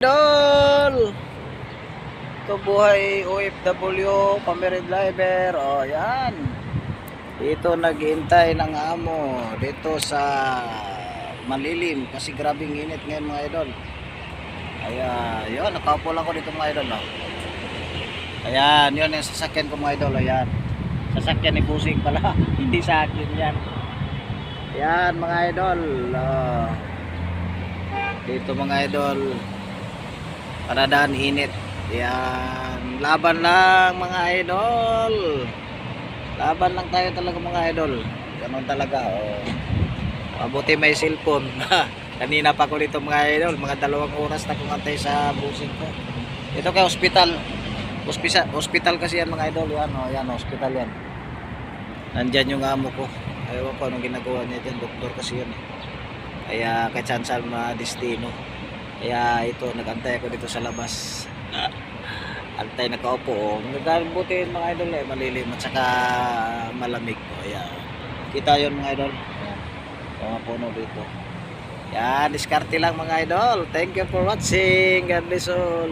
Idol! Ito buhay OFW, pamirid driver. O, yan. Dito naghihintay ng amo. Dito sa malilim. Kasi grabing init ngayon mga idol. Ayan, yun. Nakaupo lang ko dito mga idol. No? Ayan, yun yung sasakyan ko mga idol. Ayan. Sasakyan ni Pusing pala. Hindi sa akin yan. Ayan mga idol. Oh. Dito mga idol. Paradaan init. Yan. Laban lang mga idol. Laban lang tayo talaga mga idol. Ganun talaga. Oh. Mabuti may cellphone. Kanina pa ko dito mga idol. Mga dalawang oras na kumantay sa busing ko. Ito kay hospital. Hospital, hospital kasi yan mga idol. Yan, oh, yan, hospital yan. Nandyan yung amo ko. Ayaw ko anong ginagawa niya dyan. Doktor kasi yan. eh. Kaya saan saan destino. Kaya ito, nagantay ako dito sa labas. Antay nakaupo. Oh. Nagkaroon buti yun, mga idol eh. Malilim at saka malamig. Oh, yeah. Kita yun mga idol. Ayan. Mga puno dito. Yan, diskarte lang mga idol. Thank you for watching. God bless all.